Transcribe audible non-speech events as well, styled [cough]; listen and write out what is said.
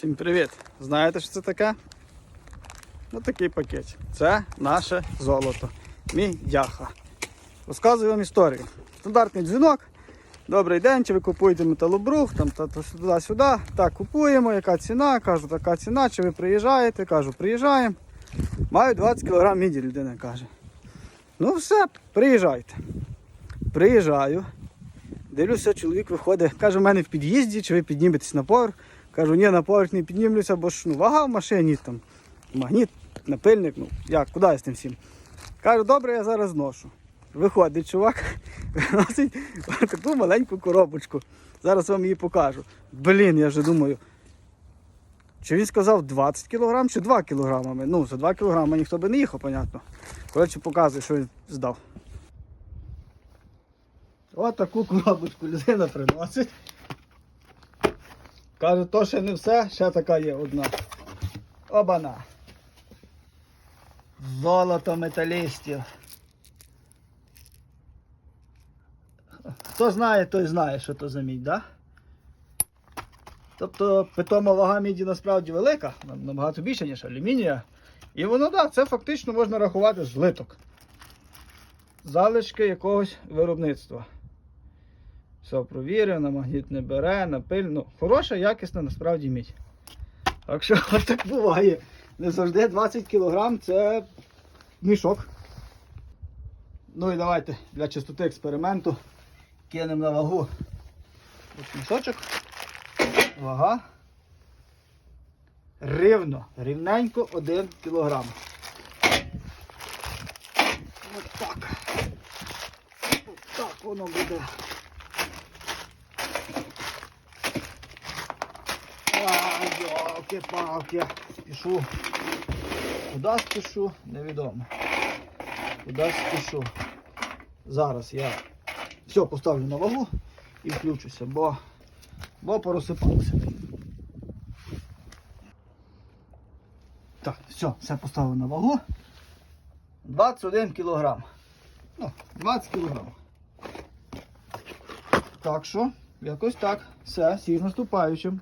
Всім привіт! Знаєте, що це таке? Ну такий пакет. Це наше золото. Мій дяха. Розказую вам історію. Стандартний дзвінок. Добрий день, чи ви купуєте металобрух, там та, та, туди-сюди. Так, купуємо, яка ціна? Кажу, така ціна, чи ви приїжджаєте? Кажу, приїжджаємо. Маю 20 кг міді, людина каже. Ну все, приїжджайте. Приїжджаю. Дивлюся, чоловік виходить, каже, в мене в під'їзді, чи ви підніметесь на поверх. Кажу, ні, на поверх не піднімлюся, бо ж ну, вага в машині, там, магніт, напильник, ну як, куди я з тим всім? Кажу, добре, я зараз зношу. Виходить чувак, [laughs] виносить таку маленьку коробочку. Зараз вам її покажу. Блін, я вже думаю. Чи він сказав 20 кг чи 2 кг? Ну, за 2 кг ніхто би не їхав, понятно. Коротше, показує, що він здав. Ось таку коробочку людина приносить. Каже, то ще не все, ще така є одна. Обана. Золото металістів. Хто знає, той знає, що то за мідь, да? Тобто питома вага міді насправді велика, набагато більше, ніж алюмінія. І воно, да, це фактично можна рахувати злиток. Залишки якогось виробництва. Все провірено, магніт не бере, напиль. Ну, хороша, якісна насправді мідь. Так що [laughs] так буває. Не завжди 20 кг це мішок. Ну і давайте для чистоти експерименту кинемо на вагу. Ось мішочок. Вага. Рівно, рівненько 1 кг. Ось так. Ось так воно буде. Йолки-палки. Спішу. Куди спішу? Невідомо. Куди спішу. Зараз я все поставлю на вагу і включуся, бо, бо порозсипалося. Так, все, все поставив на вагу. 21 кілограм. Ну, 20 кілограм. Так що, якось так. Все, всіх наступаючим.